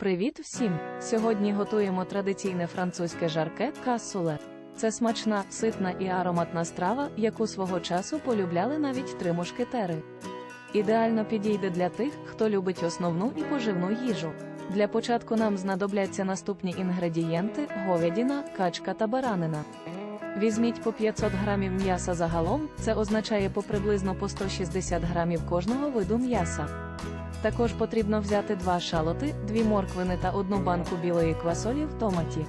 Привіт всім! Сьогодні готуємо традиційне французьке жарке касуле. Це смачна, ситна і ароматна страва, яку свого часу полюбляли навіть три мушкетери. Ідеально підійде для тих, хто любить основну і поживну їжу. Для початку нам знадобляться наступні інгредієнти: говядина, качка та баранина. Візьміть по 500 грамів м'яса загалом, це означає по приблизно по 160 грамів кожного виду м'яса. Також потрібно взяти два шалоти, дві морквини та одну банку білої квасолі в томаті.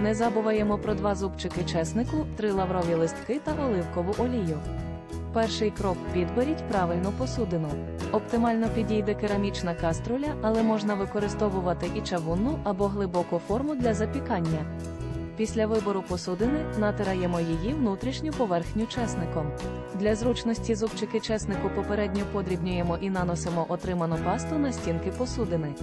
Не забуваємо про два зубчики чеснику, три лаврові листки та оливкову олію. Перший крок підберіть правильну посудину. Оптимально підійде керамічна каструля, але можна використовувати і чавунну або глибоку форму для запікання. Після вибору посудини натираємо її внутрішню поверхню чесником. Для зручності зубчики чеснику попередньо подрібнюємо і наносимо отриману пасту на стінки посудини.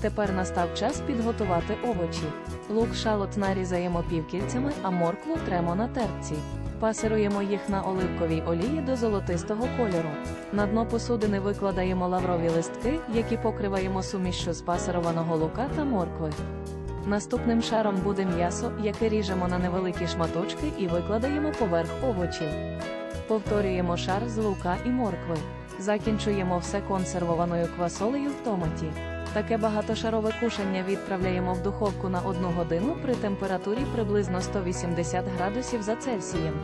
Тепер настав час підготувати овочі. Лук шалот нарізаємо півкільцями, а моркву тремо на терці. Пасируємо їх на оливковій олії до золотистого кольору. На дно посудини викладаємо лаврові листки, які покриваємо сумішшю з пасированого лука та моркви. Наступним шаром буде м'ясо, яке ріжемо на невеликі шматочки і викладаємо поверх овочів. Повторюємо шар з лука і моркви. Закінчуємо все консервованою квасолею в томаті. Таке багатошарове кушання відправляємо в духовку на 1 годину при температурі приблизно 180 градусів за Цельсієм.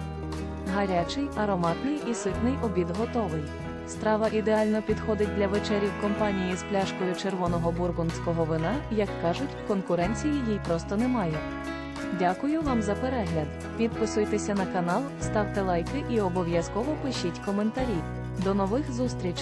Гарячий, ароматний і ситний обід готовий. Страва ідеально підходить для вечері в компанії з пляшкою червоного бургундського вина, як кажуть, конкуренції їй просто немає. Дякую вам за перегляд. Підписуйтеся на канал, ставте лайки і обов'язково пишіть коментарі. До нових зустрічей!